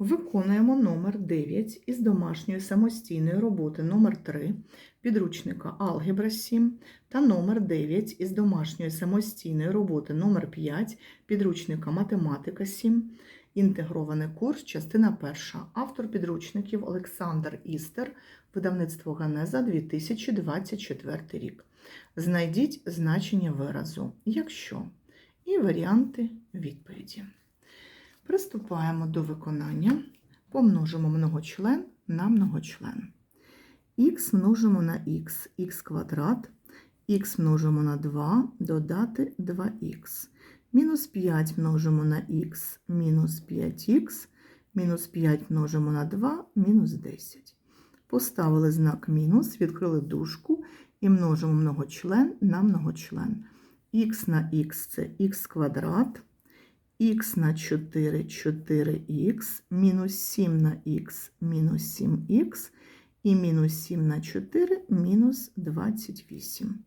Виконуємо номер 9 із домашньої самостійної роботи номер 3 підручника Алгебра 7 та номер 9 із домашньої самостійної роботи номер 5 підручника Математика 7. Інтегрований курс, частина 1. Автор підручників Олександр Істер, видавництво Ганеза 2024 рік. Знайдіть значення виразу, якщо і варіанти відповіді. Приступаємо до виконання. Помножимо многочлен на многочлен. Х множимо на х, х квадрат, х множимо на 2, додати 2х. Мінус 5 множимо на х, мінус 5х, мінус 5 множимо на 2, мінус 10. Поставили знак мінус, відкрили дужку і множимо многочлен на многочлен. х на х це х квадрат, х на 4 4х, мінус 7 на х мінус 7х, і мінус 7 на 4 мінус 28.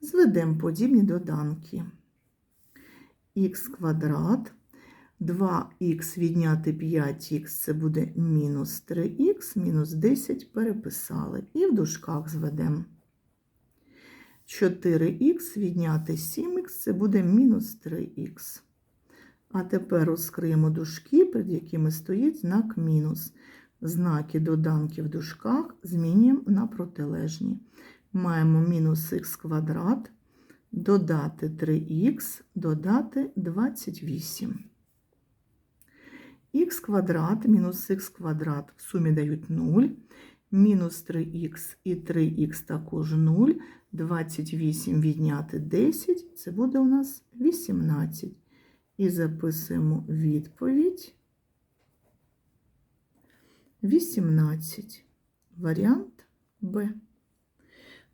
Зведемо подібні доданки. х квадрат, 2х відняти 5х це буде мінус 3х, мінус 10 переписали. І в дужках зведемо. 4х відняти 7х це буде мінус 3х. А тепер розкриємо дужки, перед якими стоїть знак мінус. Знаки доданки в дужках змінюємо на протилежні. Маємо мінус х квадрат, додати 3х, додати 28. х квадрат мінус х квадрат в сумі дають 0. Мінус 3х і 3х також 0. 28 відняти 10 це буде у нас 18. І записуємо відповідь 18. Варіант Б.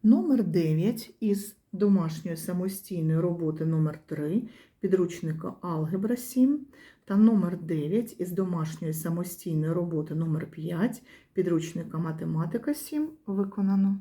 Номер 9 із домашньої самостійної роботи номер 3 підручника Алгебра 7 та номер 9 із домашньої самостійної роботи номер 5 підручника Математика 7 виконано.